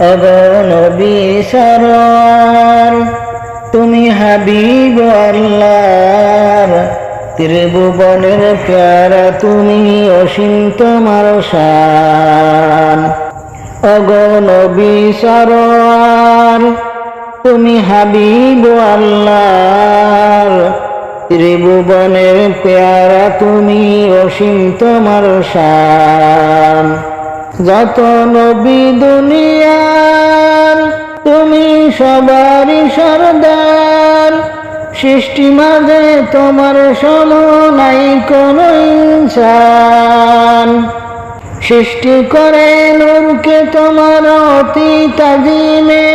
অগনবী সরোয়ার, তুমি হাবিব আল্লাহর। ত্রিভুবনের প্যারা, তুমি অসীম তোমার শান অগনবী সরোয়ার, তুমি হাবিব আল্লাহর। ত্রিভুবনের প্যারা, তুমি অসীম তোমার শান যত নবী দুনিয়ার, তুমি সবারই সরদার। সৃষ্টি মাঝে তোমার সম নাই কোন ইনসান। সৃষ্টি করে নূরকে তোমার অতি তাজিমে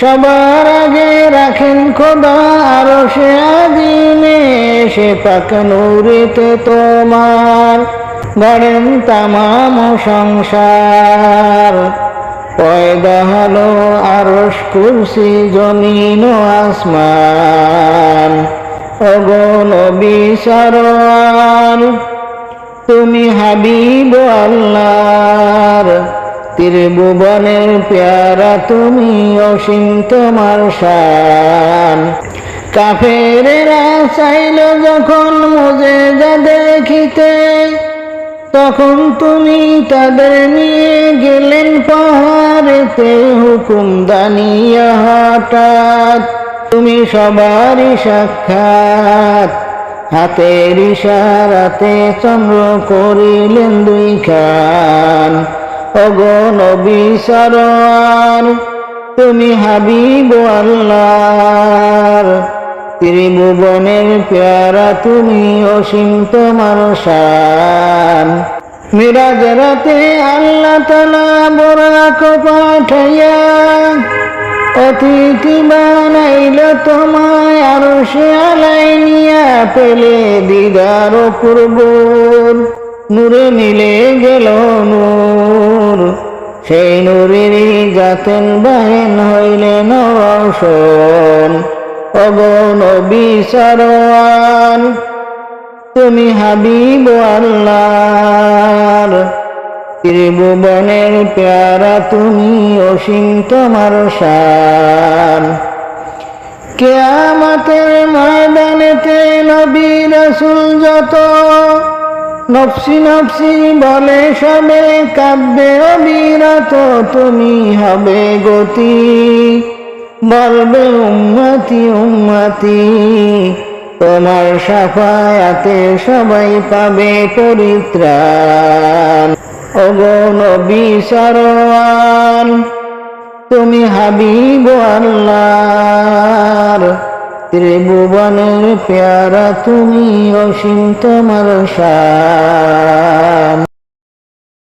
সবার আগে রাখেন খোদা আরও সে আজিমে। সে পাক নূরিতে তোমার গড়েন তামাম সংসার। পয়দা হলো আরস কুরসি, জমিন আসমান। অগণ বিসরণ তুমি হাবিব আল্লাহর। ত্রিভুবনের প্যারা তুমি অসীম তোমার শান কাফেরেরা চাইল যখন মজে যা দেখিতে তখন তুমি তাদের নিয়ে গেলেন পাহাড়েতে হুকুম দানিয়া হঠাৎ। তুমি সবারই সাক্ষাৎ। হাতের ইশারাতে চন্দ্র করিলেন দুই খান। অগণ বিসরণ তুমি হাবিব আল্লাহর। ত্রিভুবনের প্যারা, তুমি অসীম তোমার শান। মিরাজ রাতে আল্লাহ তালা বরাক পাঠাইয়া, অতিথি বানাইল তোমায় আর সে আলাই নিয়া পেলে দিদার পূর্ব নূরে মিলে গেল নূর, সেই নূরেরই জাতেন বাহেন হইলেন রসন অগণ বিসরণ তুমি হাবিব আল্লাহর। ত্রিভুবনের প্যারা তুমি অসীম তোমার শান কেয়ামতের ময়দানেতে নবী রসুল যত নফসি নফসি বলে সবে কাব্যে অবিরত তুমি হবে গতি। বলবে উম্মতি উম্মতি তোমার সাফায়াতে সবাই পাবে পরিত্রাণ। অগণ বিসরণ তুমি হাবিব আল্লাহর। ত্রিভুবনের পেয়ারা তুমি অসীম তোমার শান